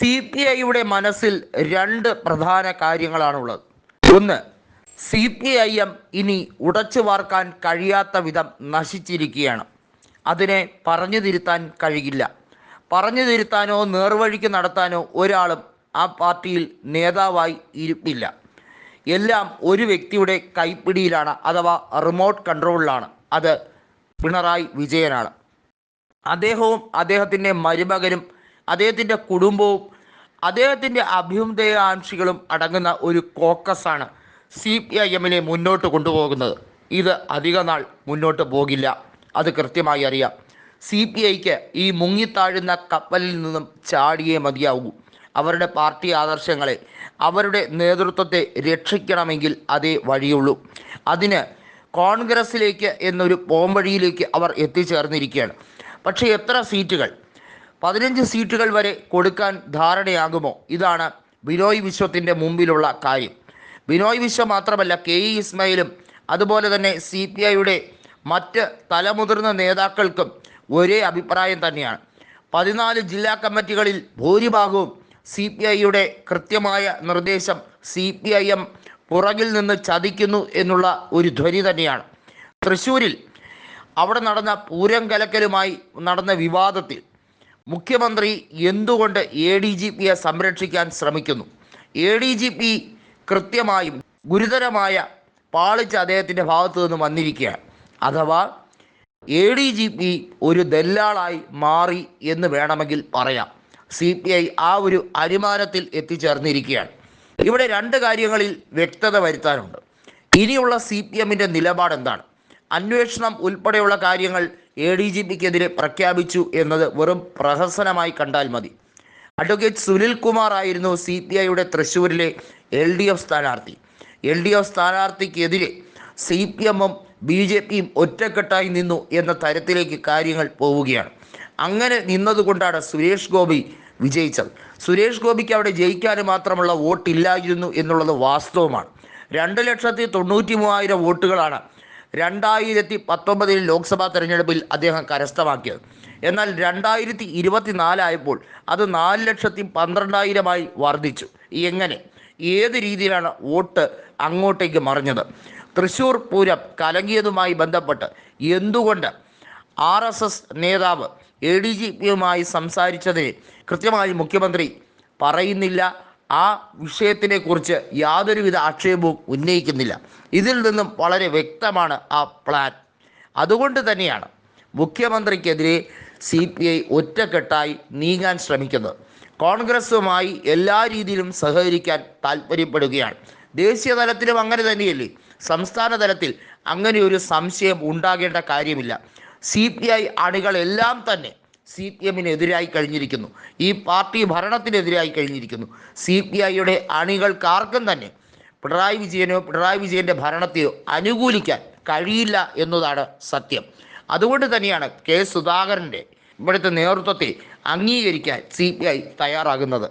C P ഐയുടെ മനസ്സിൽ രണ്ട് പ്രധാന കാര്യങ്ങളാണുള്ളത്. ഒന്ന് സി പി ഐ എം ഇനി ഉടച്ചു വാർക്കാൻ കഴിയാത്ത വിധം നശിച്ചിരിക്കുകയാണ്. അതിനെ പറഞ്ഞു തിരുത്താൻ കഴിയില്ല. പറഞ്ഞു തിരുത്താനോ നേർവഴിക്ക് നടത്താനോ ഒരാളും ആ പാർട്ടിയിൽ നേതാവായി ഇരിപ്പില്ല. എല്ലാം ഒരു വ്യക്തിയുടെ കൈപ്പിടിയിലാണ് അഥവാ റിമോട്ട് കൺട്രോളിലാണ്. അത് പിണറായി വിജയനാണ്. അദ്ദേഹവും അദ്ദേഹത്തിന്റെ മരുമകനും അദ്ദേഹത്തിന്റെ കുടുംബവും അദ്ദേഹത്തിന്റെ അഭ്യുദയാംക്ഷികളും അടങ്ങുന്ന ഒരു കോക്കസാണ് സി പി ഐ എമ്മിനെ മുന്നോട്ട് കൊണ്ടുപോകുന്നത്. ഇത് അധിക നാൾ മുന്നോട്ട് പോകില്ല. അത് കൃത്യമായി അറിയാം. സി പി ഐക്ക് ഈ മുങ്ങിത്താഴുന്ന കപ്പലിൽ നിന്നും ചാടിയേ മതിയാവൂ. അവരുടെ പാർട്ടി ആദർശങ്ങളെ അവരുടെ നേതൃത്വത്തെ രക്ഷിക്കണമെങ്കിൽ അതേ വഴിയുള്ളൂ. അതിന് കോൺഗ്രസിലേക്ക് എന്നൊരു പോംവഴിയിലേക്ക് അവർ എത്തിച്ചേർന്നിരിക്കുകയാണ്. പക്ഷേ എത്ര സീറ്റുകൾ? പതിനഞ്ച് സീറ്റുകൾ വരെ കൊടുക്കാൻ ധാരണയാകുമോ? ഇതാണ് ബിനോയ് വിശ്വത്തിന്റെ മുമ്പിലുള്ള കാര്യം. ബിനോയ് വിശ്വം മാത്രമല്ല കെ ഇ ഇസ്മയിലും അതുപോലെ തന്നെ സി പി ഐയുടെ മറ്റ് തലമുതിർന്ന നേതാക്കൾക്കും ഒരേ അഭിപ്രായം തന്നെയാണ്. പതിനാല് ജില്ലാ കമ്മിറ്റികളിൽ ഭൂരിഭാഗവും സി പി ഐയുടെ കൃത്യമായ നിർദ്ദേശം സി പി ഐ എം പുറകിൽ നിന്ന് ചതിക്കുന്നു എന്നുള്ള ഒരു ധ്വനി തന്നെയാണ്. തൃശ്ശൂരിൽ അവിടെ നടന്ന പൂരം കലക്കലുമായി നടന്ന വിവാദത്തിൽ മുഖ്യമന്ത്രി എന്തുകൊണ്ട് എ ഡി ജി പിയെ സംരക്ഷിക്കാൻ ശ്രമിക്കുന്നു? എ ഡി ജി പി കൃത്യമായും ഗുരുതരമായ പാളിച്ച അദ്ദേഹത്തിന്റെ ഭാഗത്തു നിന്ന് വന്നിരിക്കുകയാണ്. അഥവാ എ ഡി ജി പി ഒരു ദല്ലാളായി മാറി എന്ന് വേണമെങ്കിൽ പറയാം. സി പി ഐ ആ ഒരു അനുമാനത്തിൽ എത്തിച്ചേർന്നിരിക്കുകയാണ്. ഇവിടെ രണ്ട് കാര്യങ്ങളിൽ വ്യക്തത വരുത്താനുണ്ട്. ഇനിയുള്ള സി പി എമ്മിന്റെ നിലപാട് എന്താണ്? അന്വേഷണം ഉൾപ്പെടെയുള്ള കാര്യങ്ങൾ എ ഡി ജി പിക്കെതിരെ പ്രഖ്യാപിച്ചു എന്നത് വെറും പ്രഹസനമായി കണ്ടാൽ മതി. അഡ്വക്കേറ്റ് സുനിൽ കുമാർ ആയിരുന്നു സി പി ഐയുടെ തൃശ്ശൂരിലെ എൽ ഡി എഫ് സ്ഥാനാർത്ഥി. എൽ ഡി എഫ് സ്ഥാനാർത്ഥിക്കെതിരെ സി പി എമ്മും ബി ജെ പിയും ഒറ്റക്കെട്ടായി നിന്നു എന്ന തരത്തിലേക്ക് കാര്യങ്ങൾ പോവുകയാണ്. അങ്ങനെ നിന്നതുകൊണ്ടാണ് സുരേഷ് ഗോപി വിജയിച്ചത്. സുരേഷ് ഗോപിക്ക് അവിടെ ജയിക്കാൻ മാത്രമുള്ള വോട്ടില്ലായിരുന്നു എന്നുള്ളത് വാസ്തവമാണ്. രണ്ട് ലക്ഷത്തി തൊണ്ണൂറ്റി മൂവായിരം വോട്ടുകളാണ് രണ്ടായിരത്തി പത്തൊമ്പതിൽ ലോക്സഭാ തെരഞ്ഞെടുപ്പിൽ അദ്ദേഹം കരസ്ഥമാക്കിയത്. എന്നാൽ രണ്ടായിരത്തി ഇരുപത്തിനാലായപ്പോൾ അത് നാല് ലക്ഷത്തി പന്ത്രണ്ടായിരമായി വർദ്ധിച്ചു. എങ്ങനെ ഏത് രീതിയിലാണ് വോട്ട് അങ്ങോട്ടേക്ക് മറിഞ്ഞത്? തൃശൂർ പൂരം കലങ്ങിയതുമായി ബന്ധപ്പെട്ട് എന്തുകൊണ്ട് ആർ എസ് എസ് നേതാവ് എ ഡി ജി പിയുമായി സംസാരിച്ചതിന് കൃത്യമായി മുഖ്യമന്ത്രി പറയുന്നില്ല? ആ വിഷയത്തിനെക്കുറിച്ച് യാതൊരുവിധ ആക്ഷേപവും ഉന്നയിക്കുന്നില്ല. ഇതിൽ നിന്നും വളരെ വ്യക്തമാണ് ആ പ്ലാൻ അതുകൊണ്ട് തന്നെയാണ് മുഖ്യമന്ത്രിക്കെതിരെ സി പി ഐ ഒറ്റക്കെട്ടായി നീങ്ങാൻ ശ്രമിക്കുന്നത്. കോൺഗ്രസുമായി എല്ലാ രീതിയിലും സഹകരിക്കാൻ താല്പര്യപ്പെടുകയാണ്. ദേശീയ തലത്തിലും അങ്ങനെ തന്നെയല്ലേ? സംസ്ഥാന തലത്തിൽ അങ്ങനെ ഒരു സംശയം ഉണ്ടാകേണ്ട കാര്യമില്ല. സി പി ഐ അണികളെല്ലാം തന്നെ സി പി എമ്മിനെതിരായി കഴിഞ്ഞിരിക്കുന്നു. ഈ പാർട്ടി ഭരണത്തിനെതിരായി കഴിഞ്ഞിരിക്കുന്നു. സി പി ഐയുടെ അണികൾക്കാർക്കും തന്നെ പിണറായി വിജയനോ പിണറായി വിജയന്റെ ഭരണത്തെയോ അനുകൂലിക്കാൻ കഴിയില്ല എന്നതാണ് സത്യം. അതുകൊണ്ട് തന്നെയാണ് കെ സുധാകരന്റെ ഇവിടുത്തെ നേതൃത്വത്തെ അംഗീകരിക്കാൻ സി പി ഐ തയ്യാറാകുന്നത്.